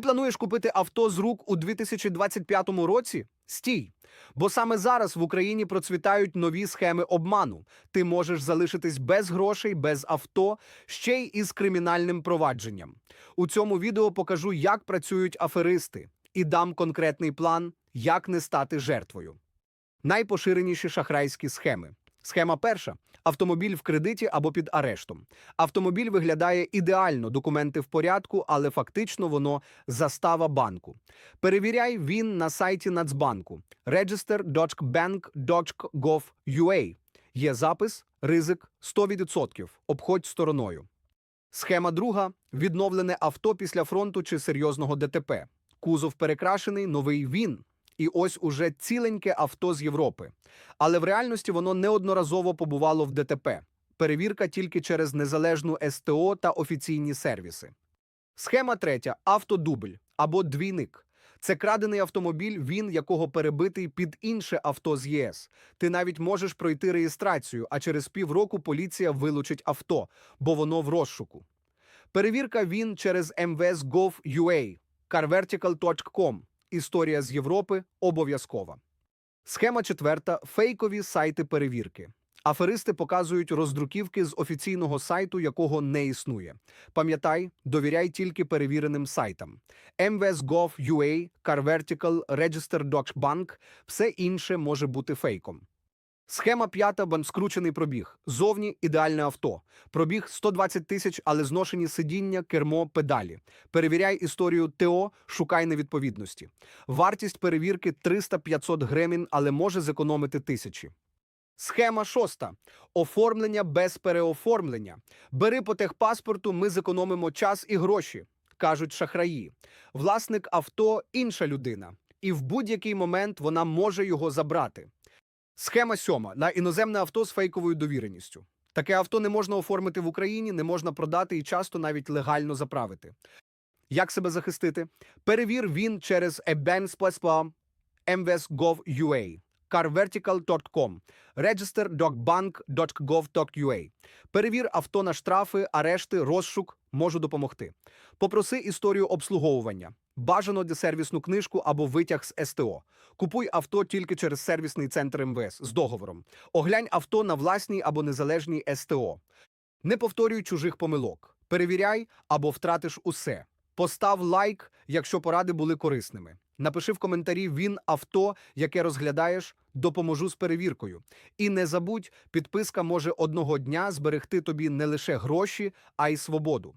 Ти плануєш купити авто з рук у 2025 році? Стій. Бо саме зараз в Україні процвітають нові схеми обману. Ти можеш залишитись без грошей, без авто, ще й із кримінальним провадженням. У цьому відео покажу, як працюють аферисти, і дам конкретний план, як не стати жертвою. Найпоширеніші шахрайські схеми. Схема перша автомобіль в кредиті або під арештом. Автомобіль виглядає ідеально, документи в порядку, але фактично воно застава банку. Перевіряй він на сайті Нацбанку register.bank.gov.ua. Є запис, ризик 100%. Обходь стороною. Схема друга відновлене авто після фронту чи серйозного ДТП. Кузов перекрашений, новий він. І ось уже ціленьке авто з Європи. Але в реальності воно неодноразово побувало в ДТП. Перевірка тільки через незалежну СТО та офіційні сервіси. Схема третя автодубль або двійник. Це крадений автомобіль, він якого перебитий під інше авто з ЄС. Ти навіть можеш пройти реєстрацію, а через півроку поліція вилучить авто, бо воно в розшуку. Перевірка він через mvs.gov.ua, carvertical.com. Історія з Європи обов'язкова. Схема четверта фейкові сайти перевірки. Аферисти показують роздруківки з офіційного сайту, якого не існує. Пам'ятай, довіряй тільки перевіреним сайтам. mvs.gov.ua, CarVertical, Register.Bank – все інше може бути фейком. Схема п'ята бан- скручений пробіг. Зовні ідеальне авто. Пробіг 120 тисяч, але зношені сидіння, кермо, педалі. Перевіряй історію ТО, шукай невідповідності. Вартість перевірки 300-500 гривень, але може зекономити тисячі. Схема шоста. Оформлення без переоформлення. Бери по техпаспорту, ми зекономимо час і гроші, кажуть шахраї. Власник авто – інша людина, і в будь-який момент вона може його забрати. Схема сьома на іноземне авто з фейковою довіреністю. Таке авто не можна оформити в Україні, не можна продати і часто навіть легально заправити. Як себе захистити? Перевір він через eBankSplasPlum, mvs.gov.ua, carvertical.com, register.bank.gov.ua. Перевір авто на штрафи, арешти, розшук, можу допомогти. Попроси історію обслуговування. Бажано сервісну книжку або витяг з СТО. Купуй авто тільки через сервісний центр МВС з договором. Оглянь авто на власній або незалежній СТО. Не повторюй чужих помилок. Перевіряй або втратиш усе. Постав лайк, якщо поради були корисними. Напиши в коментарі він авто, яке розглядаєш, допоможу з перевіркою. І не забудь, підписка може одного дня зберегти тобі не лише гроші, а й свободу.